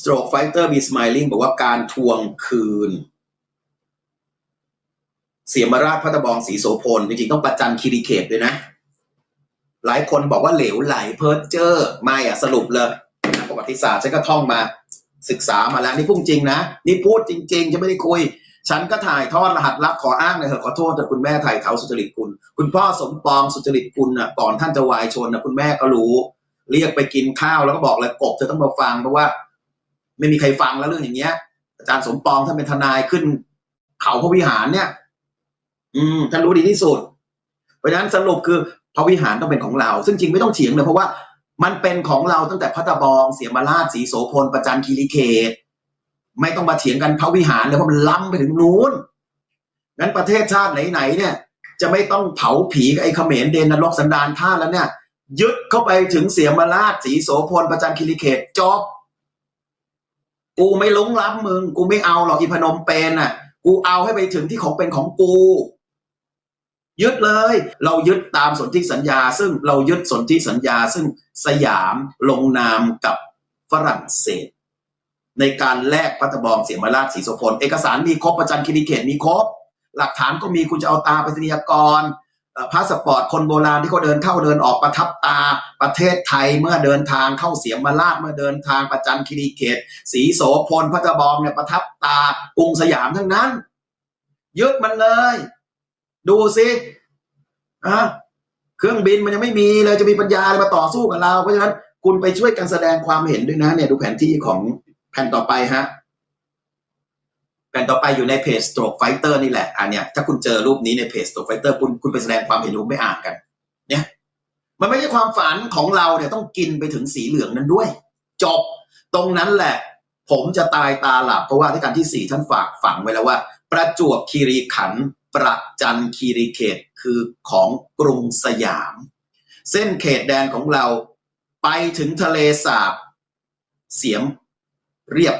Stroke Fighter Be Smiling บอกว่าการทวงคืน เสียมราชพัตบองศรีโสพลจริงๆต้องประจันคีรีเขตด้วยนะ หลายคนบอกว่าเหลวไหลเพิร์เจอร์ไม่อะสรุปเลยประวัติศาสตร์ฉันก็ท่องมาศึกษามาแล้วนี่พูดจริงนะ นี่พูดจริงๆฉันไม่ได้คุย ฉันก็ถ่ายทอดรหัสลับขออ้างหน่อยเถอะขอโทษแต่คุณแม่ถ่ายเท้าสุจริตคุณ คุณพ่อสมปองสุจริตคุณน่ะก่อนท่านจะวายชนน่ะคุณแม่ก็รู้ เรียกไปกินข้าวแล้วก็บอกเลยกบเธอต้องมาฟังเพราะว่า ไม่มีใครฟังแล้วเรื่องอย่างเงี้ย อาจารย์สมปองท่านเป็นทนายขึ้นเขาพระวิหารเนี่ย อืมท่านรู้ดีที่สุด เพราะฉะนั้นสรุปคือพระวิหารต้องเป็นของเรา ซึ่งจริงไม่ต้องเถียงเลยเพราะว่ามันเป็นของเราตั้งแต่พัตบอง เสียมาราชสีโสพลประจันคีรีเขต ไม่ต้องมาเถียงกันพระวิหารเลยเพราะมันล้ำไปถึงนู้นนั้นประเทศชาติไหนๆเนี่ย จะไม่ต้องเผาผีไอ้เขมรเดนนรกสันดานท่าแล้วเนี่ย ยึดเข้าไปถึงเสียมาราชสีโสพลประจันคีรีเขตจบ กูไม่หลงล้ำมึง กูไม่เอาหรอกอีพนมเปญน่ะ กูเอาให้ไปถึงที่ของเป็นของกู ยึดเลย เรายึดตามสนธิสัญญา ซึ่งเรายึดสนธิสัญญา ซึ่งสยามลงนามกับฝรั่งเศส ในการแลกพัตบองเสียมาราชสีโสพล เอกสารมีครบประจันคีรีเขตมีครบ หลักฐานก็มีคุณจะเอาตาไปรษณียากร พาสปอร์ตคนโบราณที่เขาเดินเข้าเดินออกประทับตาประเทศไทยเมื่อเดินทางเข้าเสียมาราชเมื่อเดินทางประจันคีรีเขตสีโสพลพัตบองเนี่ยประทับตากรุงสยามทั้งนั้นยึดมันเลย ดูสิอะเครื่องบินมันยังไม่มีเลยจะมีปัญญาอะไรมาต่อสู้กับเรา เพราะฉะนั้นคุณไปช่วยกันแสดงความเห็นด้วยนะเนี่ยดูแผนที่ของแผ่นต่อไปฮะ ผ่นต่อไปอยู่ในเพจ Stroke Fighter นี่แหละอันเนี้ยถ้าคุณเจอรูปนี้ในเพจ Stroke Fighter คุณคุณไปแสดงความเห็นคุณไม่อ่านกัน เนี่ยมันไม่ใช่ความฝันของเราเนี่ยต้องกินไปถึงสีเหลืองนั้นด้วย จบตรงนั้นแหละ ผมจะตายตาหลับ เพราะว่าที่การที่สี่ท่านฝากฝังไว้แล้วว่า ประจวบคีรีขันธ์ประจันคีรีเขตคือของกรุงสยาม เส้นเขตแดนของเราไปถึงทะเลสาบ เสียมเรียบ